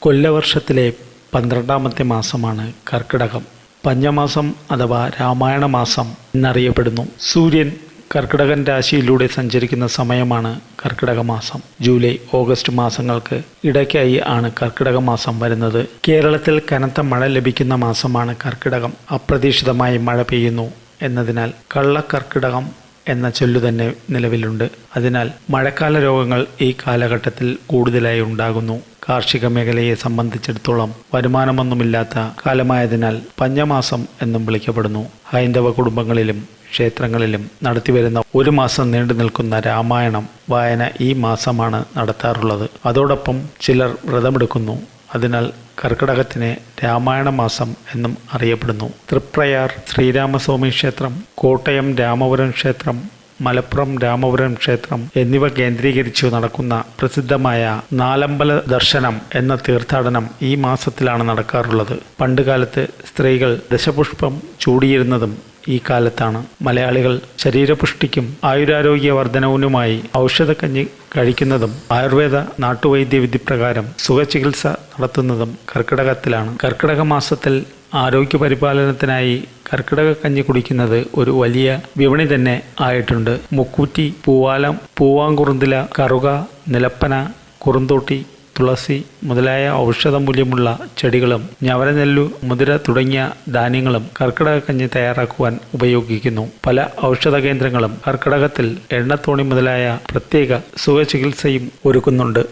കൊല്ലവർഷത്തിലെ പന്ത്രണ്ടാമത്തെ മാസമാണ് കർക്കിടകം. പഞ്ചമാസം അഥവാ രാമായണ മാസം എന്നറിയപ്പെടുന്നു. സൂര്യൻ കർക്കിടകൻ രാശിയിലൂടെ സഞ്ചരിക്കുന്ന സമയമാണ് കർക്കിടക മാസം ജൂലൈ ഓഗസ്റ്റ് മാസങ്ങൾക്ക് ഇടയ്ക്കായി ആണ് കർക്കിടക മാസം വരുന്നത്. കേരളത്തിൽ കനത്ത മഴ ലഭിക്കുന്ന മാസമാണ് കർക്കിടകം. അപ്രതീക്ഷിതമായി മഴ പെയ്യുന്നു എന്നതിനാൽ കള്ളക്കർക്കിടകം എന്ന ചൊല്ലു തന്നെ നിലവിലുണ്ട്. അതിനാൽ മഴക്കാല രോഗങ്ങൾ ഈ കാലഘട്ടത്തിൽ കൂടുതലായി ഉണ്ടാകുന്നു. കാർഷിക മേഖലയെ സംബന്ധിച്ചിടത്തോളം വരുമാനമൊന്നുമില്ലാത്ത കാലമായതിനാൽ പഞ്ഞമാസം എന്നും വിളിക്കപ്പെടുന്നു. ഹൈന്ദവ കുടുംബങ്ങളിലും ക്ഷേത്രങ്ങളിലും നടത്തിവരുന്ന ഒരു മാസം നീണ്ടു നിൽക്കുന്ന രാമായണം വായന ഈ മാസമാണ് നടത്താറുള്ളത്. അതോടൊപ്പം ചിലർ വ്രതമെടുക്കുന്നു. അതിനാൽ കർക്കിടകത്തിനെ രാമായണ മാസം എന്നും അറിയപ്പെടുന്നു. തൃപ്രയാർ ശ്രീരാമസ്വാമി ക്ഷേത്രം കോട്ടയം രാമപുരം ക്ഷേത്രം മലപ്പുറം രാമപുരം ക്ഷേത്രം എന്നിവ കേന്ദ്രീകരിച്ചു നടക്കുന്ന പ്രസിദ്ധമായ നാലമ്പല ദർശനം എന്ന തീർത്ഥാടനം ഈ മാസത്തിലാണ് നടക്കാറുള്ളത്. പണ്ടുകാലത്ത് സ്ത്രീകൾ ദശപുഷ്പം ചൂടിയിരുന്നതും ഈ കാലത്താണ്. മലയാളികൾ ശരീരപുഷ്ടിക്കും ആയുരാരോഗ്യ വർധനവിനുമായി ഔഷധക്കഞ്ഞി കഴിക്കുന്നതും ആയുർവേദ നാട്ടുവൈദ്യ വിധിപ്രകാരം സുഖചികിത്സ നടത്തുന്നതും കർക്കിടകത്തിലാണ്. കർക്കിടക മാസത്തിൽ ആരോഗ്യ പരിപാലനത്തിനായി കർക്കിടക കഞ്ഞി കുടിക്കുന്നത് ഒരു വലിയ വിപണി തന്നെ ആയിട്ടുണ്ട്. മുക്കൂറ്റി പൂവാലം പൂവാങ്കുറുന്തില കറുക നിലപ്പന കുറുന്തോട്ടി തുളസി മുതലായ ഔഷധ മൂല്യമുള്ള ചെടികളും ഞവരനെല്ലു മുതിര തുടങ്ങിയ ധാന്യങ്ങളും കർക്കിടക കഞ്ഞി തയ്യാറാക്കുവാൻ ഉപയോഗിക്കുന്നു. പല ഔഷധ കേന്ദ്രങ്ങളും കർക്കിടകത്തിൽ എണ്ണത്തോണി മുതലായ പ്രത്യേക സുഖചികിത്സയും ഒരുക്കുന്നുണ്ട്.